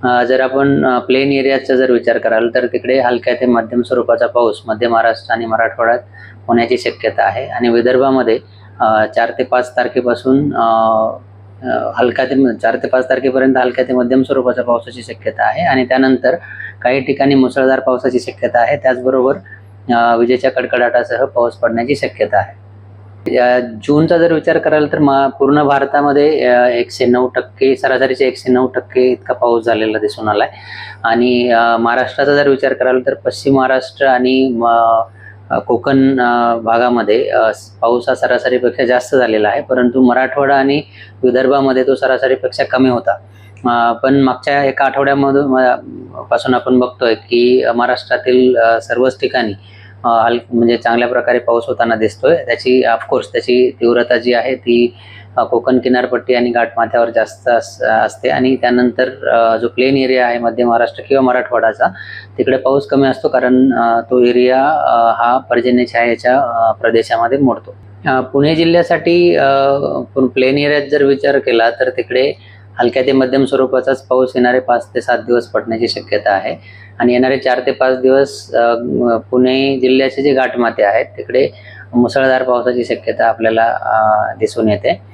जर आपण प्लेन एरियाचा जर विचार कराल तर तिकडे हलक्या ते मध्यम स्वरूपाचा पाऊस मध्य महाराष्ट्र आणि मराठवाड्यात होण्याची शक्यता आहे. आणि विदर्भामध्ये चार ते पाच तारखेपासून हलका ते चार ते पाच तारखेपर्यंत हलक्या ते मध्यम स्वरूपाच्या पावसाची शक्यता आहे. आणि त्यानंतर काही ठिकाणी मुसळधार पावसाची शक्यता आहे. त्याचबरोबर विजेच्या कडकडाटासह पाऊस पडण्याची शक्यता आहे. जूनचा जर विचार कराल तर मा पूर्ण भारतामध्ये एकशे नऊ टक्के सरासरीचे एकशे नऊ टक्के इतका पाऊस झालेला दिसून आलाय. आणि महाराष्ट्राचा जर विचार कराल तर पश्चिम महाराष्ट्र आणि म, कोकण भागामध्ये पाऊस हा सरासरीपेक्षा जास्त झालेला आहे. परंतु मराठवाडा आणि विदर्भामध्ये तो सरासरीपेक्षा कमी होता. पण मागच्या एका आठवड्यामधून पासून आपण बघतोय की महाराष्ट्रातील सर्वच ठिकाणी हल म्हणजे चांगल्या प्रकारे पाऊस होताना दिसतोय. त्याची ऑफकोर्स त्याची तीव्रता जी आहे ती कोकण किनारपट्टी आणि घाटमाथ्यावर जास्त अस- असते. आणि त्यानंतर जो प्लेन एरिया आहे मध्य महाराष्ट्र किंवा मराठवाडाचा तिकडे पाऊस कमी असतो कारण तो एरिया हा पर्जन्यछायेच्या प्रदेशामध्ये मोडतो. पुणे जिल्ह्यासाठी प्लेन एरियात जर विचार केला तर तिकडे हलक्या ते मध्यम स्वरूपाचाच पाऊस येणारे पाच ते सात दिवस पडण्याची शक्यता आहे. आणि येणारे चार ते पाच दिवस पुणे जिल्ह्याचे जे गाठमाते आहेत तिकडे मुसळधार पावसाची शक्यता आपल्याला दिसून येते.